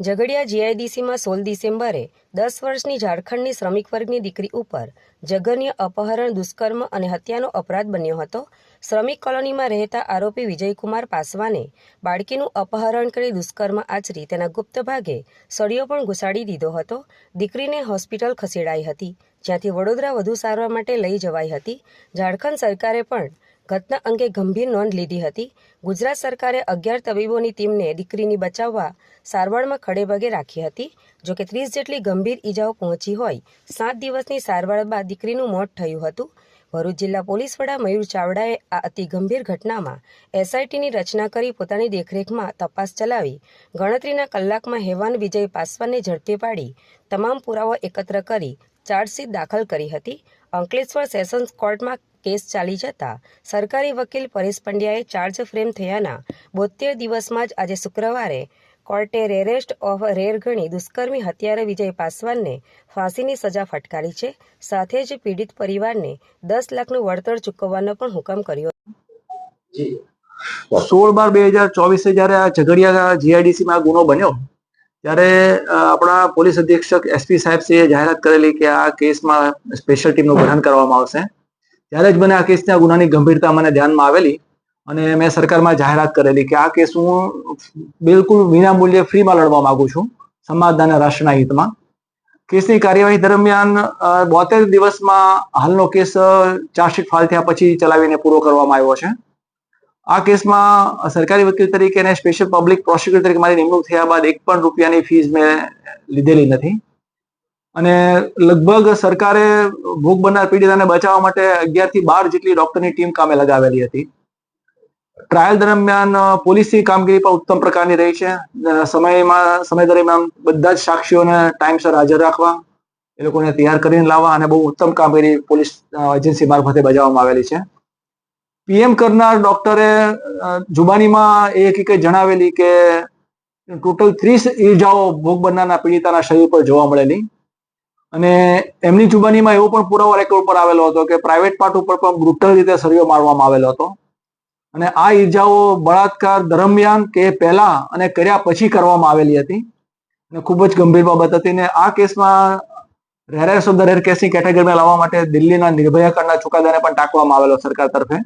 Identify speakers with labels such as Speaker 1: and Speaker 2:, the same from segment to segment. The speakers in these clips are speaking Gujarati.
Speaker 1: ઝઘડિયા જીઆઈડીસીમાં સોળ ડિસેમ્બરે દસ વર્ષની ઝારખંડની શ્રમિક વર્ગની દીકરી ઉપર જઘન્ય અપહરણ, દુષ્કર્મ અને હત્યાનો અપરાધ બન્યો હતો. શ્રમિક કોલોનીમાં રહેતા આરોપી વિજયકુમાર પાસવાને બાળકીનું અપહરણ કરી દુષ્કર્મ આચરી તેના ગુપ્ત ભાગે સળિયો પણ ઘુસાડી દીધો હતો. દીકરીને હોસ્પિટલ ખસેડાઈ હતી, જ્યાંથી વડોદરા વધુ સારવાર માટે લઈ જવાઈ હતી. ઝારખંડ સરકારે પણ ઘટના અંગે ગંભીર નોંધ લીધી હતી. ગુજરાત સરકારે અગિયાર તબીબોની ટીમને દીકરીની બચાવવા સારવારમાં ખડેભાગે રાખી હતી. જોકે ત્રીસ જેટલી ગંભીર ઈજાઓ પહોંચી હોય, સાત દિવસની સારવાર બાદ દીકરીનું મોત થયું હતું. ભરૂચ જિલ્લા પોલીસ વડા મયુર ચાવડાએ આ અતિ ગંભીર ઘટનામાં એસઆઈટીની રચના કરી પોતાની દેખરેખમાં તપાસ ચલાવી, ગણતરીના કલાકમાં હેવાન વિજય પાસવાનને ઝડપી પાડી, તમામ પુરાવા એકત્ર કરી ચાર્જશીટ દાખલ કરી હતી. અંકલેશ્વર સેશન્સ કોર્ટમાં કેસ ચાલી જતા સરકારી વકીલ પરેશ પંડ્યાએ ચાર્જ ફ્રેમ થયાના બોતેર દિવસમાં જ આજે શુક્રવારે કોર્ટે રેરેસ્ટ ઓફ રેર ગણી દુષ્કર્મી હત્યારા વિજય પાસવાનને ફાંસીની સજા ફટકારી છે. સાથે જ પીડિત પરિવારને દસ લાખનું વળતર ચૂકવવાનો પણ હુકમ કર્યો.
Speaker 2: સોળ બાર બે હજાર ચોવીસે જયારે આ ઝઘડિયા જીઆઈડીસી માં ગુનો બન્યો ત્યારે આપણા પોલીસ અધિક્ષક એસપી સાહેબ શ્રીએ જાહેરાત કરેલી કે આ કેસમાં સ્પેશિયલ ટીમનું ગઠન કરવામાં આવશે. ત્યારે જ મને આ કેસના ગુનાની ગંભીરતા મને ધ્યાનમાં આવેલી અને મેં સરકારમાં જાહેરાત કરેલી કે આ કેસ હું બિલકુલ વિના મૂલ્યે ફ્રીમાં લડવા માંગુ છું સમાજના અને રાષ્ટ્રના હિતમાં. કેસની કાર્યવાહી દરમિયાન બોતેર દિવસમાં હાલનો કેસ ચાર્જશીટ ફાઇલ થયા પછી ચલાવીને પૂરો કરવામાં આવ્યો છે. આ કેસમાં સરકારી વકીલ તરીકે અને સ્પેશિયલ પબ્લિક પ્રોસિક્યુટર તરીકે મારી નિમણૂક થયા બાદ એક પણ રૂપિયાની ફીસ મેં લીધેલી નથી. અને લગભગ સરકારે ભોગ બનનાર પીડિતાને બચાવવા માટે અગિયારથી બાર જેટલી ડોક્ટરની ટીમ કામે લગાવેલી હતી. ટ્રાયલ દરમિયાન પોલીસની કામગીરી પણ ઉત્તમ પ્રકારની રહી છે. સમયમાં, સમય દરમિયાન બધા જ સાક્ષીઓને ટાઈમસર હાજર રાખવા, એ લોકોને તૈયાર કરીને લાવવા અને બહુ ઉત્તમ કામગીરી પોલીસ એજન્સી મારફતે બજાવવામાં આવેલી છે. પીએમ કરનાર ડોક્ટરે જુબાનીમાં એ હકીકત જણાવેલી કે ટોટલ ત્રીસ ઈજાઓ ભોગ બનનારના પીડિતાના શરીર પર જોવા મળેલી. અને એમની જુબાનીમાં એવો પણ પુરાવો રેકોર્ડ પર આવેલો હતો કે પ્રાઇવેટ પાર્ટ ઉપર પણ બ્રુટલ રીતે સળિયો મારવામાં આવેલો હતો. અને આ ઈજાઓ બળાત્કાર દરમિયાન કે પહેલા અને કર્યા પછી કરવામાં આવેલી હતી. અને ખૂબ જ ગંભીર બાબત હતી ને આ કેસમાં રેરેસ ઓફ ધ રેર કેસની કેટેગરીમાં લાવવા માટે દિલ્હીના નિર્ભયા કાંડના ચુકાદાને પણ ટાંકવામાં આવેલો સરકાર તરફે.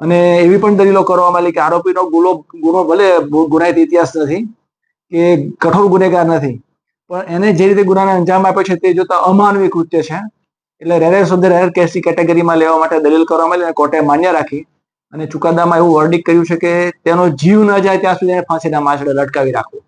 Speaker 2: અને એવી પણ દલીલો કરવામાં આવેલી કે આરોપીનો ગુનો ગુનો ભલે ગુનાહિત ઇતિહાસ નથી, કે કઠોર ગુનેગાર નથી, પણ એને જે રીતે ગુનાને અંજામ આપ્યો છે તે જોતા અમાનવી કૃત્ય છે. એટલે રેરેસ ઓફ ધ રેર કેસની કેટેગરીમાં લેવા માટે દલીલ કરવામાં આવી અને કોર્ટે માન્ય રાખી અને ચુકાદામાં એવું વર્ડિક કર્યું છે કે તેનો જીવ ન જાય ત્યાં સુધી એને ફાંસીના માછડે લટકાવી રાખવું.